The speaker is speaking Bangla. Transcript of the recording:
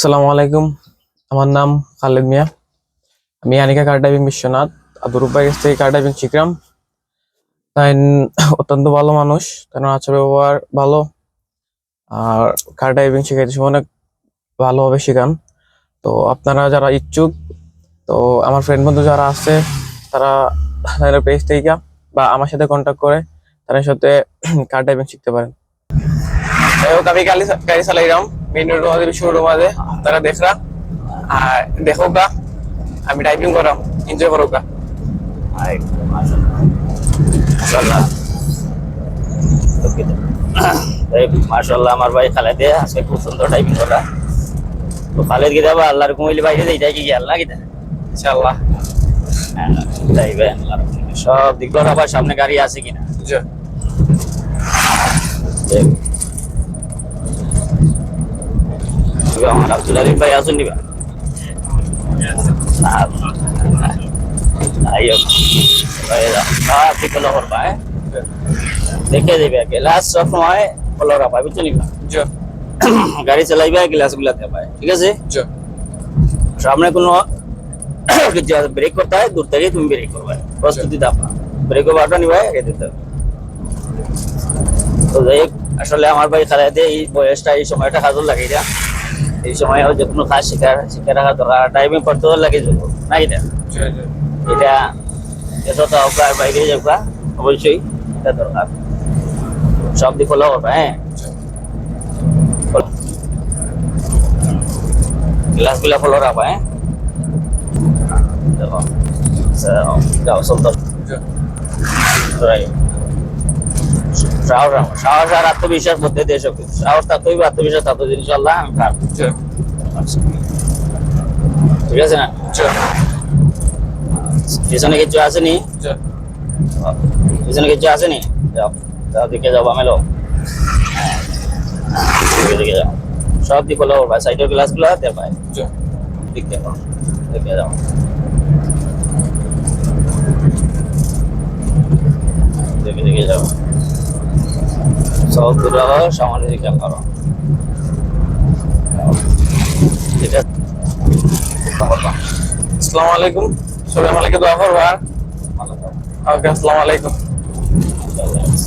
আসসালামু আলাইকুম। আমার নাম খালেদ মিয়া। আমি আনিকা কার ড্রাইভিং বিশ্বনাথ। আদুরুপ বাইক থেকে কার ড্রাইভিং শিখলাম। তাই অত্যন্ত ভালো মানুষ। তার আচার ব্যবহার ভালো। আর কার ড্রাইভিং শিখাইতে অনেক ভালোভাবে শেখান। তো আপনারা যারা ইচ্ছুক, তো আমার ফ্রেন্ড বন্ধু যারা আছে, তারা তাদের পেজ থেকে বা আমার সাথে কন্ট্যাক্ট করে, তাদের সাথে কার ড্রাইভিং শিখতে পারেন। আমি গাড়ি চালাইলাম। আমাদের বিশ্ব রোড আমাদের। তারা দেখরা। আর দেখো গা আমি ড্রাইভিং করাম। এনজয় করো গা। মাশাল্লাহ মাশাল্লাহ আমার ভাই খালেদে আজকে খুব সুন্দর টাইপিং করা। তো খালেদ গিয়ে যাব আল্লাহর কুমিলি বাইরে এইটাই কি আল্লাহ গিয়ে ইনশাআল্লাহ। আল্লাহর কুমিলি। সব দিকগুলো আবার সামনে গাড়ি আছে কিনা? জি। আমার ভাই আসুন গাড়ি গ্লাস পায় ঠিক আছে সামনে কোনো ব্রেক করতে হয়, দূর থেকে তুমি ব্রেক করবে। প্রস্তুতি দাও। ব্রেক বাটা নিবা আগে দিতে আসলে আমার ভাই খেলাতে এই বয়সটা, এই সময়টা কাজল লাগে এটা এই সময় যে কোনো কাজ শিখার শিখে রাখা দরকার টাইমিং করতে লাগে যাব না এটা জি জি। এটা এতটা অপায় বাইরে যাবা অবশ্যই এটা দরকার। সব দিক ফলো করবা হ্যাঁ? গ্লাসগুলা ফলো রাখবা হ্যাঁ? দেখো আচ্ছা, যাও সুন্দর জি। Right. সাহস রাখো। সাহস আর আত্মবিশ্বাস মধ্যে দিয়ে সব কিছু সাহস থাকতেই হবে, আত্মবিশ্বাস থাকতে হবে ইনশাল্লাহ আমি পারব। ঠিক আছে না? পিছনে কিছু আসেনি? পিছনে কিছু আসেনি? যাও যাও দিকে যাও বামেলো দিকে যাও। সব দিকে হলো ভাই সাইডের গ্লাসগুলো দেখায় জি দিক দেখো দিকে যাও দিকে দিকে যাও সব দূরে হও সামনে দিকে করো। ঠিক আছে। আসসালামু আলাইকুম। সবাই আমাকে দোয়া করবা আসসালামু আলাইকুম।